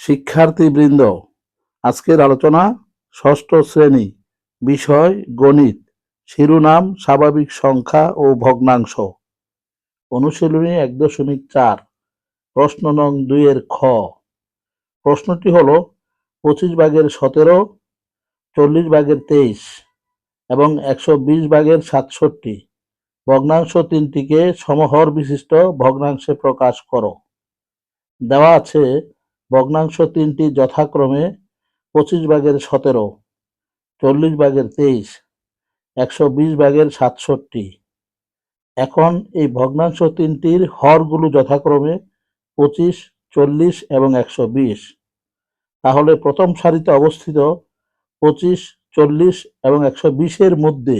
শিক্ষার্থীবৃন্দ, আজকের আলোচনা ষষ্ঠ শ্রেণি, বিষয় গণিত, শিরোনাম, স্বাভাবিক সংখ্যা ও ভগ্নাংশ। অনুশীলনী এক দশমিক চার, প্রশ্ন নং দুইয়ের খ। প্রশ্নটি হল, পঁচিশ ভাগের সতেরো, চল্লিশ ভাগের তেইশ এবং একশো বিশ ভাগের সাতষট্টি। ভগ্নাংশ তিনটিকে সমহর বিশিষ্ট ভগ্নাংশে প্রকাশ করো। দেওয়া আছে ভগ্নাংশ তিনটি যথাক্রমে পঁচিশ ভাগের সতেরো, চল্লিশ ভাগের তেইশ, একশো বিশ ভাগের সাতষট্টি। এখন এই ভগ্নাংশ তিনটির হরগুলো যথাক্রমে পঁচিশ, চল্লিশ এবং একশো বিশ। তাহলে প্রথম সারিতে অবস্থিত পঁচিশ, চল্লিশ এবং একশো বিশের মধ্যে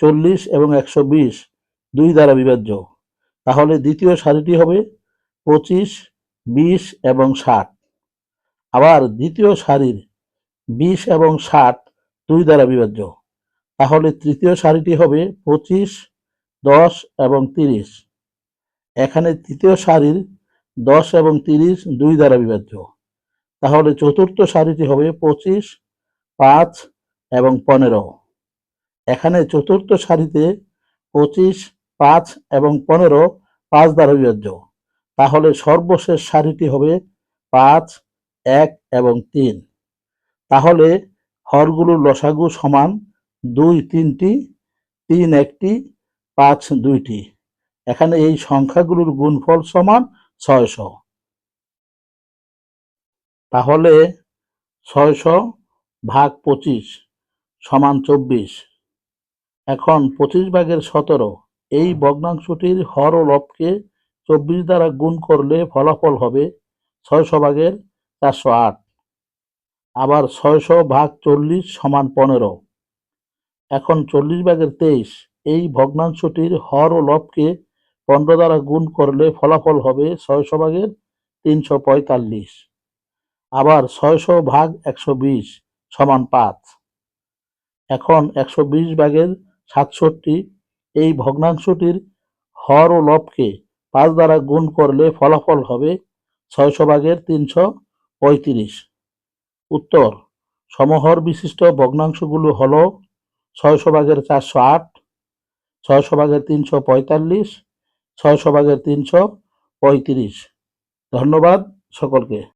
চল্লিশ এবং একশো বিশ দুই দ্বারা বিভাজ্য। তাহলে দ্বিতীয় সারিটি হবে পঁচিশ বিশ এবং ষাট। আবার দ্বিতীয় সারির বিশ এবং ষাট দুই দ্বারা বিভাজ্য। তাহলে তৃতীয় সারিটি হবে পঁচিশ, দশ এবং তিরিশ। এখানে তৃতীয় সারির দশ এবং তিরিশ দুই দ্বারা বিভাজ্য। তাহলে চতুর্থ সারিটি হবে পঁচিশ, পাঁচ এবং পনেরো। এখানে চতুর্থ সারিতে পঁচিশ, পাঁচ এবং পনেরো পাঁচ দ্বারা বিভাজ্য। তাহলে সর্বশেষ সারিটি হবে পাঁচ, এক এবং তিন। তাহলে হরগুলোর লসাগু সমান দুই তিনটি, তিন একটি, পাঁচ দুইটি। এখানে এই সংখ্যাগুলোর গুণফল সমান ছয়শো। তাহলে ছয়শো ভাগ পঁচিশ সমান চব্বিশ। এখন পঁচিশ ভাগের সতেরো। এই ভগ্নাংশটির হর লবকে চব্বিশ দ্বারা গুণ করলে ফলাফল হবে ছয়শো ভাগের চারশো আট। আবার ছয়শো ভাগ চল্লিশ সমান পনেরো। এখন চল্লিশ ভাগের তেইশ, এই ভগ্নাংশটির হর ও লবকে পনেরো দ্বারা গুণ করলে ফলাফল হবে ছয়শো ভাগের তিনশো পঁয়তাল্লিশ। আবার ছয়শো ভাগ একশো বিশ সমান পাঁচ। এখন একশো বিশ ভাগের সাতষট্টি, এই ভগ্নাংশটির হর ও লবকে পাঁচ দ্বারা গুণ করলে ফলাফল হবে ছয়শো ভাগের তিনশো পঁয়ত্রিশ। উত্তর, সমহর বিশিষ্ট ভগ্নাংশগুলো হল ছয়শো ভাগের চারশো আট, ছয়শো ভাগের তিনশো পঁয়তাল্লিশ, ছয়শো ভাগের তিনশো পঁয়ত্রিশ। ধন্যবাদ সকলকে।